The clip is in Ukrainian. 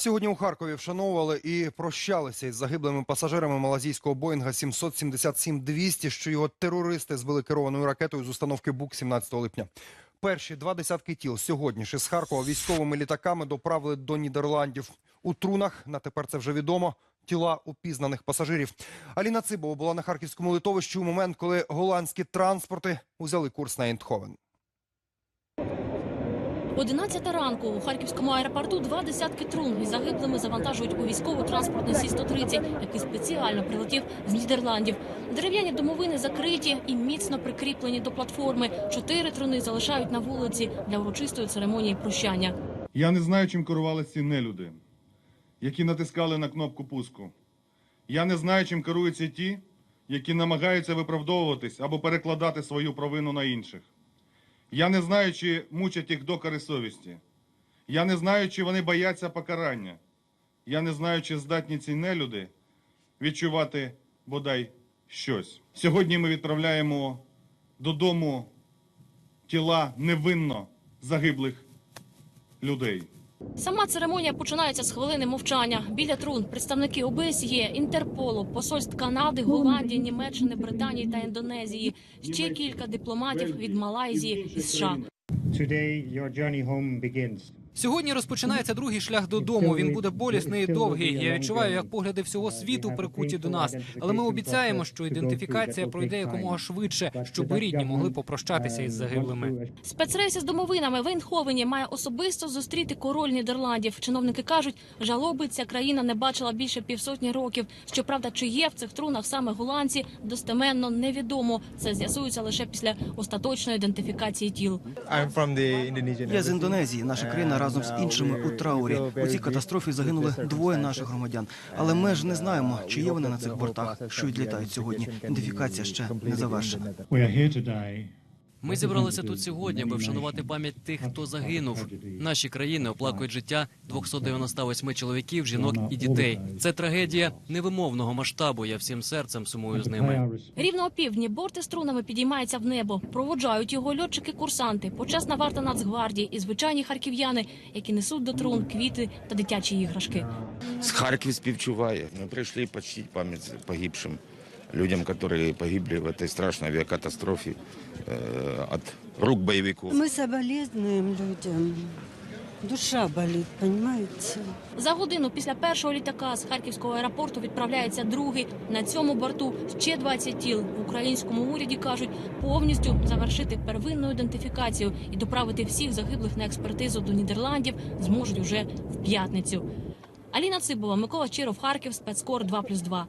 Сьогодні у Харкові вшановували і прощалися із загиблими пасажирами малазійського Боїнга 777-200, що його терористи збили керованою ракетою з установки БУК 17 липня. Перші два десятки тіл сьогодні ж із Харкова військовими літаками доправили до Нідерландів. У трунах, на тепер це вже відомо, тіла упізнаних пасажирів. Аліна Цибова була на харківському литовищі у момент, коли голландські транспорти узяли курс на Ейндховен. 11 ранку у харківському аеропорту два десятки трун із загиблими завантажують у військово-транспортний Сі-130, який спеціально прилетів з Нідерландів. Дерев'яні домовини закриті і міцно прикріплені до платформи. Чотири труни залишають на вулиці для урочистої церемонії прощання. Я не знаю, чим керувалися ці нелюди, які натискали на кнопку пуску. Я не знаю, чим керуються ті, які намагаються виправдовуватись або перекладати свою провину на інших. Я не знаю, чи мучать їх докори совісті. Я не знаю, чи вони бояться покарання. Я не знаю, чи здатні ці нелюди відчувати бодай щось. Сьогодні ми відправляємо додому тіла невинно загиблих людей. Сама церемонія починається з хвилини мовчання. Біля трун представники ОБСЄ, Інтерполу, посольств Канади, Голландії, Німеччини, Британії та Індонезії. Ще кілька дипломатів від Малайзії і США. Today, your journey home begins. Сьогодні розпочинається другий шлях додому. Він буде болісний і довгий. Я відчуваю, як погляди всього світу прикуті до нас. Але ми обіцяємо, що ідентифікація пройде якомога швидше, щоб рідні могли попрощатися із загиблими. Спецрейс із домовинами в Ейнховені має особисто зустріти король Нідерландів. Чиновники кажуть, жалоби ця країна не бачила більше півсотні років. Щоправда, чи є в цих трунах саме голландці, достеменно невідомо. Це з'ясується лише після остаточної ідентифікації тіл. Я з Індонезії. Наша країна разом з іншими у траурі. У цій катастрофі загинули двоє наших громадян. Але ми ж не знаємо, чи є вони на цих бортах, що відлітають сьогодні. Ідентифікація ще не завершена. Ми зібралися тут сьогодні, аби вшанувати пам'ять тих, хто загинув. Наші країни оплакують життя 298 чоловіків, жінок і дітей. Це трагедія невимовного масштабу. Я всім серцем сумую з ними. Рівно о півдні борти з трунами підіймаються в небо. Проводжають його льотчики-курсанти, почесна варта Нацгвардії і звичайні харків'яни, які несуть до трун квіти та дитячі іграшки. С Харьков співчуває. Ми прийшли почтить пам'ять погибшим людям, які погибли в этой страшной авиакатастрофе э, от рук боевиков. Мы соболезнуем людям. Душа болит, понимаете? За годину після першого літака з харківського аеропорту відправляється другий. На цьому борту ще 20 тіл. В українському уряді кажуть повністю завершити первинну ідентифікацію і доправити всіх загиблих на експертизу до Нідерландів зможуть уже в п'ятницю. Аліна Цибова, Микола Чиров, Харків, спецкор 2+,2.